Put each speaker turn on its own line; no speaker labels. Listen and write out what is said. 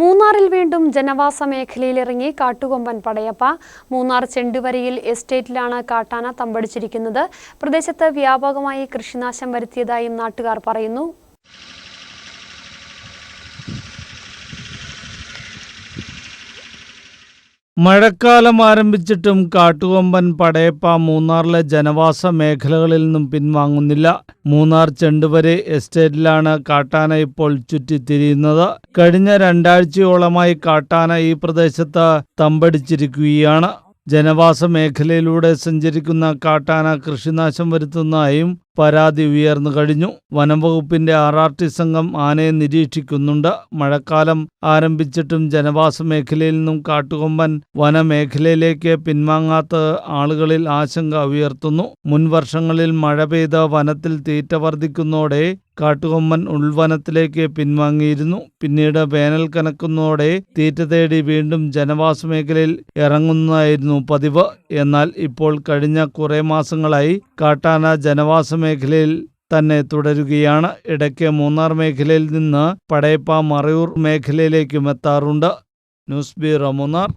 മൂന്നാറിൽ വീണ്ടും ജനവാസ മേഖലയിലിറങ്ങി കാട്ടുകൊമ്പൻ പടയപ്പ. മൂന്നാർ ചെണ്ടുവരയിൽ എസ്റ്റേറ്റിലാണ് കാട്ടാന തമ്പടിച്ചിരിക്കുന്നത്. പ്രദേശത്ത് വ്യാപകമായി കൃഷിനാശം വരുത്തിയതായും നാട്ടുകാർ പറയുന്നു.
മഴക്കാലം ആരംഭിച്ചിട്ടും കാട്ടുകൊമ്പൻ പടയപ്പ മൂന്നാറിലെ ജനവാസ മേഖലകളിൽ നിന്നും പിൻവാങ്ങുന്നില്ല. മൂന്നാർ ചെണ്ടുവരെ എസ്റ്റേറ്റിലാണ് കാട്ടാന ഇപ്പോൾ ചുറ്റിത്തിരിയുന്നത്. കഴിഞ്ഞ രണ്ടാഴ്ചയോളമായി കാട്ടാന ഈ പ്രദേശത്ത് തമ്പടിച്ചിരിക്കുകയാണ്. ജനവാസ മേഖലയിലൂടെ സഞ്ചരിക്കുന്ന കാട്ടാന കൃഷിനാശം വരുത്തുന്നതായും പരാതി ഉയർന്നു കഴിഞ്ഞു. വനംവകുപ്പിന്റെ ആർ ആർ ടി സംഘം ആനയെ നിരീക്ഷിക്കുന്നുണ്ട്. മഴക്കാലം ആരംഭിച്ചിട്ടും ജനവാസ മേഖലയിൽ നിന്നും കാട്ടുകൊമ്പൻ വനമേഖലയിലേക്ക് പിൻവാങ്ങാത്ത ആളുകളിൽ ആശങ്ക ഉയർത്തുന്നു. മുൻവർഷങ്ങളിൽ മഴ പെയ്ത വനത്തിൽ തീറ്റ വർദ്ധിക്കുന്നതോടെ കാട്ടുകൊമ്പൻ ഉൾവനത്തിലേക്ക് പിൻവാങ്ങിയിരുന്നു. പിന്നീട് വേനൽ കനക്കുന്നതോടെ തീറ്റ തേടി വീണ്ടും ജനവാസ മേഖലയിൽ ഇറങ്ങുന്നതായിരുന്നു പതിവ്. എന്നാൽ ഇപ്പോൾ കഴിഞ്ഞ കുറേ മാസങ്ങളായി കാട്ടാന ജനവാസ മേഖലയിൽ തന്നെ തുടരുകയാണ്. ഇടയ്ക്ക് മൂന്നാർ മേഖലയിൽ നിന്ന് പടയപ്പ മറയൂർ മേഖലയിലേക്കും എത്താറുണ്ട്. News bureau Munnar.